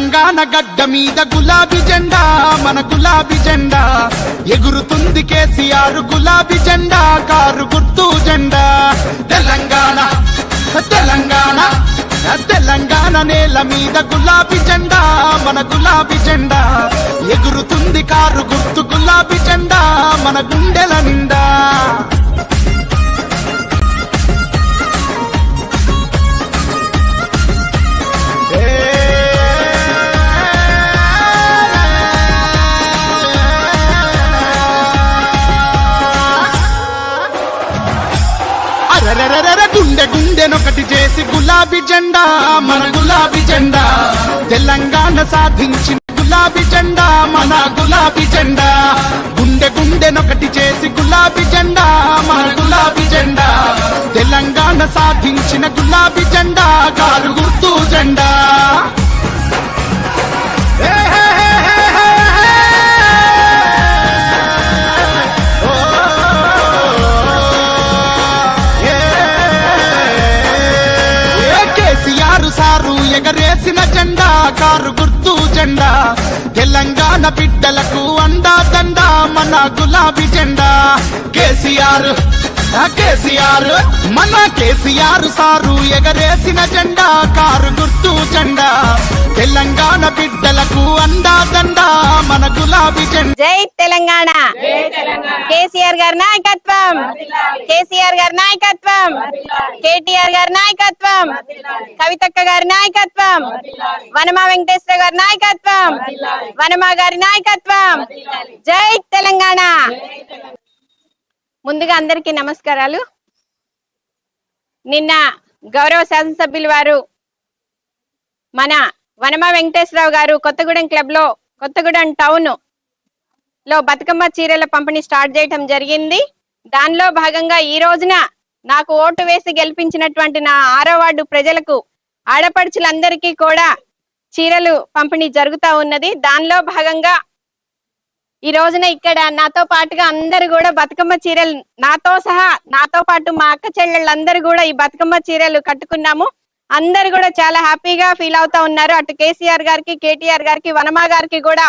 తెలంగాణ గడ్డ మీద గులాబీ జెండా మన గులాబీ జెండా. ఎగురుతుంది కేసీఆర్ గులాబీ జెండా కారు గుర్తు జెండా. తెలంగాణ తెలంగాణ తెలంగాణ నేల మీద గులాబీ జెండా మన గులాబీ జెండా. ఎగురుతుంది కారు గుర్తు గులాబీ జెండా మన గుండెల నిండా. అరరరరర గుండె గుండెనొకటి చేసి గులాబీ జెండా మన గులాబీ జెండా. తెలంగాణ సాధించిన గులాబీ జెండా మన గులాబీ జెండా. గుండె గుండెనొకటి చేసి గులాబీ జెండా మన గులాబీ జెండా. తెలంగాణ సాధించిన గులాబీ జెండా కారు గుర్తు జెండా. జెండా కారు గుర్తు జెండా. తెలంగాణ బిడ్డలకు అండా దండా మన గులాబీ జెండా. కేసీఆర్ కేసీఆర్ మన కేసీఆర్ సారు ఎగరేసిన జెండా కారు గుర్తు జెండా. తెలంగాణ బిడ్డలకు అండా దండా మన గులాబీ జెండా. జై తెలంగాణ. కేసీఆర్ గారి నాయకత్వం. కేసీఆర్ గారి నాయకత్వం. కేటీఆర్ గారి నాయకత్వం. కవితక్క గారి నాయకత్వం. వనమా వెంకటేశ్వర గారి నాయకత్వం. వనమా గారి నాయకత్వం. జై తెలంగాణ. ముందుగా అందరికీ నమస్కారాలు. నిన్న గౌరవ శాసనసభ్యులు వారు మన వనమ వెంకటేశ్వరరావు గారు కొత్తగూడెం క్లబ్లో కొత్తగూడెం టౌన్లో బతుకమ్మ చీరల పంపిణీ స్టార్ట్ చేయటం జరిగింది. దానిలో భాగంగా ఈ రోజున నాకు ఓటు వేసి గెలిపించినటువంటి నా ఆరో వార్డు ప్రజలకు ఆడపడుచులందరికీ కూడా చీరలు పంపిణీ జరుగుతా ఉన్నది. దానిలో భాగంగా ఈ రోజున ఇక్కడ నాతో పాటుగా అందరు కూడా బతుకమ్మ చీరలు నాతో సహా నాతో పాటు మా అక్క చెల్లెళ్ళందరూ కూడా ఈ బతుకమ్మ చీరలు కట్టుకున్నాము. అందరు కూడా చాలా హ్యాపీగా ఫీల్ అవుతా ఉన్నారు. అటు కేసీఆర్ గారికి కేటీఆర్ గారికి వనమా గారికి కూడా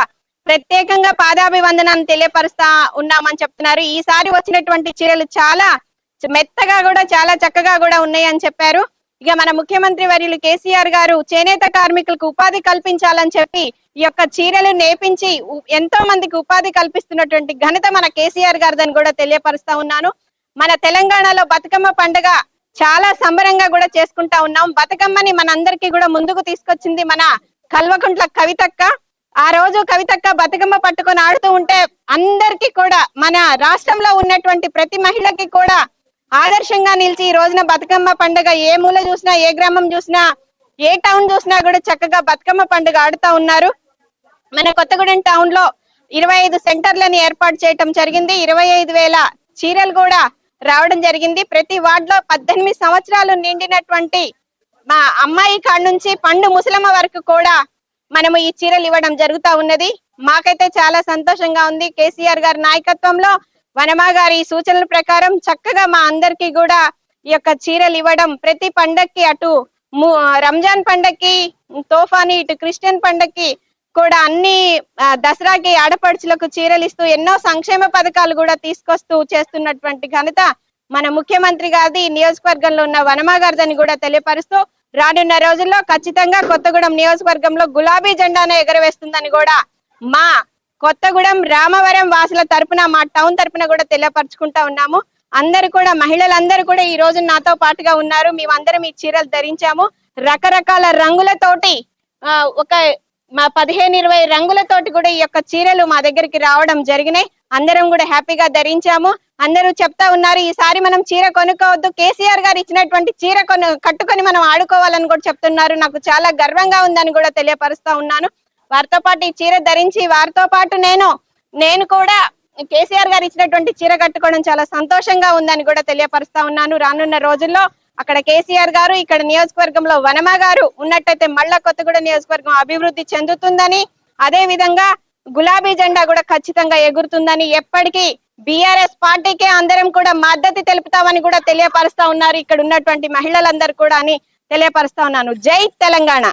ప్రత్యేకంగా పాదాభివందనాన్ని తెలియపరుస్తా ఉన్నామని చెప్తున్నారు. ఈసారి వచ్చినటువంటి చీరలు చాలా మెత్తగా కూడా చాలా చక్కగా కూడా ఉన్నాయని చెప్పారు. ఇక మన ముఖ్యమంత్రి వర్యులు కేసీఆర్ గారు చేనేత కార్మికులకు ఉపాధి కల్పించాలని చెప్పి ఈ యొక్క చీరలు నేపించి ఎంతో మందికి ఉపాధి కల్పిస్తున్నటువంటి ఘనత మన కేసీఆర్ గారిదని కూడా తెలియపరుస్తా ఉన్నాను. మన తెలంగాణలో బతుకమ్మ పండుగ చాలా సంబరంగా కూడా చేసుకుంటా ఉన్నాం. బతుకమ్మని మనందరికీ కూడా ముందుకు తీసుకొచ్చింది మన కల్వకుంట్ల కవితక్క. ఆ రోజు కవితక్క బతుకమ్మ పట్టుకొని ఆడుతూ ఉంటే అందరికీ కూడా మన రాష్ట్రంలో ఉన్నటువంటి ప్రతి మహిళకి కూడా ఆదర్శంగా నిలిచి ఈ రోజున బతుకమ్మ పండుగ ఏ మూల చూసినా ఏ గ్రామం చూసినా ఏ టౌన్ చూసినా కూడా చక్కగా బతుకమ్మ పండుగ ఆడుతా ఉన్నారు. మన కొత్తగూడెం టౌన్లో ఇరవై ఐదు సెంటర్లను ఏర్పాటు చేయటం జరిగింది. ఇరవై ఐదు వేల చీరలు కూడా రావడం జరిగింది. ప్రతి వార్డ్లో పద్దెనిమిది సంవత్సరాలు నిండినటువంటి మా అమ్మాయి కాడ నుంచి పండు ముసలమ్మ వరకు కూడా మనము ఈ చీరలు ఇవ్వడం జరుగుతూ ఉన్నది. మాకైతే చాలా సంతోషంగా ఉంది. కేసీఆర్ గారి నాయకత్వంలో వనమా గారి సూచనల ప్రకారం చక్కగా మా అందరికీ కూడా ఈ యొక్క చీరలు ఇవ్వడం ప్రతి పండక్కి అటు ము- రంజాన్ పండక్కి తోఫాని ఇటు క్రిస్టియన్ పండక్కి కూడా అన్ని దసరాకి ఆడపడుచులకు చీరలు ఇస్తూ ఎన్నో సంక్షేమ పథకాలు కూడా తీసుకొస్తూ చేస్తున్నటువంటి ఘనత మన ముఖ్యమంత్రి గారిది. నియోజకవర్గంలో ఉన్న వనమా గారిదని కూడా తెలియపరుస్తూ రానున్న రోజుల్లో ఖచ్చితంగా కొత్తగూడెం నియోజకవర్గంలో గులాబీ జెండాను ఎగరవేస్తుందని కూడా మా కొత్తగూడెం రామవరం వాసుల తరపున మా టౌన్ తరపున కూడా తెలియపరచుకుంటా ఉన్నాము. అందరు కూడా మహిళలందరూ కూడా ఈ రోజు నాతో పాటుగా ఉన్నారు. మేమందరం ఈ చీరలు ధరించాము. రకరకాల రంగులతోటి ఒక మా పదిహేను ఇరవై రంగులతోటి కూడా ఈ యొక్క చీరలు మా దగ్గరికి రావడం జరిగినాయి. అందరం కూడా హ్యాపీగా ధరించాము. అందరూ చెప్తా ఉన్నారు ఈసారి మనం చీర కొనుక్కోవద్దు. కేసీఆర్ గారు ఇచ్చినటువంటి చీర కొను కట్టుకొని మనం ఆడుకోవాలని కూడా చెప్తున్నారు. నాకు చాలా గర్వంగా ఉందని కూడా తెలియపరుస్తా ఉన్నాను. వారితో పాటు ఈ చీర ధరించి వారితో పాటు నేను నేను కూడా కేసీఆర్ గారు ఇచ్చినటువంటి చీర కట్టుకోవడం చాలా సంతోషంగా ఉందని కూడా తెలియపరుస్తా ఉన్నాను. రానున్న రోజుల్లో అక్కడ కేసీఆర్ గారు ఇక్కడ నియోజకవర్గంలో వనమ గారు ఉన్నట్టయితే మళ్ళా కొత్తగూడ నియోజకవర్గం అభివృద్ధి చెందుతుందని అదే విధంగా గులాబీ జెండా కూడా ఖచ్చితంగా ఎగురుతుందని ఎప్పటికీ బీఆర్ఎస్ పార్టీకే అందరం కూడా మద్దతు తెలుపుతామని కూడా తెలియపరుస్తా ఉన్నారు. ఇక్కడ ఉన్నటువంటి మహిళలందరూ కూడా అని తెలియపరుస్తా ఉన్నాను. జై తెలంగాణ.